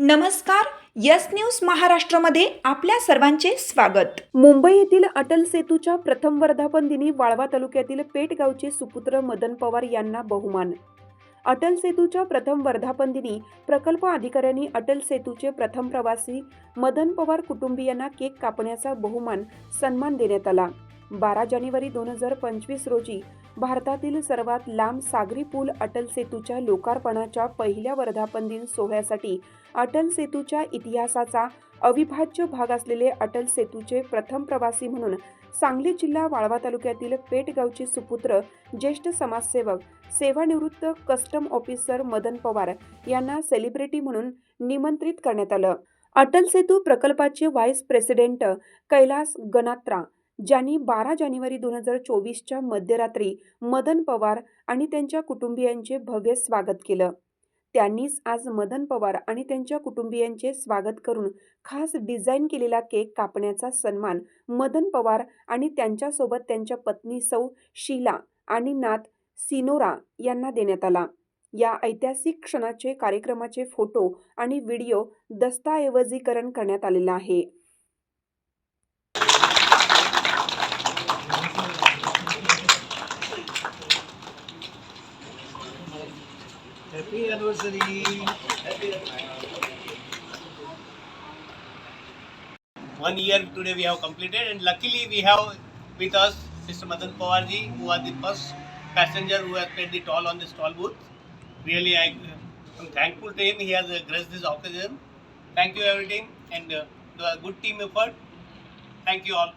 नमस्कार yes news महाराष्ट्रमध्ये आपल्या सर्वांचे स्वागत मुंबई येथील अटल सेतूच्या प्रथम वर्धापन दिनी वाळवा तालुक्यातील पेटगावचे गावचे सुपुत्र मदन पवार यांना बहुमान अटल सेतूच्या प्रथम वर्धापन दिनी प्रकल्प अधिकाऱ्यांनी अटल सेतूचे प्रथम प्रवासी मदन पवार कुटुंबियांना केक कापण्याचा बहुमान सन्मान देण्यात आला बारा जानेवारी दोन हजार पंचवीस रोजी भारतातील सर्वात लांब सागरी पूल अटल सेतूच्या लोकार्पणाच्या पहिल्या वर्धापन दिन सोहळ्यासाठी अटल सेतूच्या इतिहासाचा अविभाज्य भाग असलेले अटल सेतूचे प्रथम प्रवासी म्हणून सांगली जिल्हा वाळवा तालुक्यातील पेटगावचे सुपुत्र ज्येष्ठ समाजसेवक सेवानिवृत्त कस्टम ऑफिसर मदन पवार यांना सेलिब्रिटी म्हणून निमंत्रित करण्यात आलं अटल सेतू प्रकल्पाचे व्हाईस प्रेसिडेंट कैलास गणात्रा ज्यांनी बारा जानेवारी दोन हजार चोवीसच्या मध्यरात्री मदन पवार आणि त्यांच्या कुटुंबियांचे भव्य स्वागत केलं त्यांनीच आज मदन पवार आणि त्यांच्या कुटुंबियांचे स्वागत करून खास डिझाईन केलेला केक कापण्याचा सन्मान मदन पवार आणि त्यांच्यासोबत त्यांच्या पत्नी सौ शीला आणि नात सिनोरा यांना देण्यात आला या ऐतिहासिक क्षणाचे कार्यक्रमाचे फोटो आणि व्हिडिओ दस्तऐवजीकरण करण्यात आलेला आहे Happy anniversary. Happy anniversary. 1 year today we have completed, and luckily we have with us Mr. Madan Pawar ji, who was the first passenger who has paid the toll on the stall booth. Really, I am thankful to him. He has uh, graced this occasion. Thank you every team, and uh, the good team effort. Thank you all.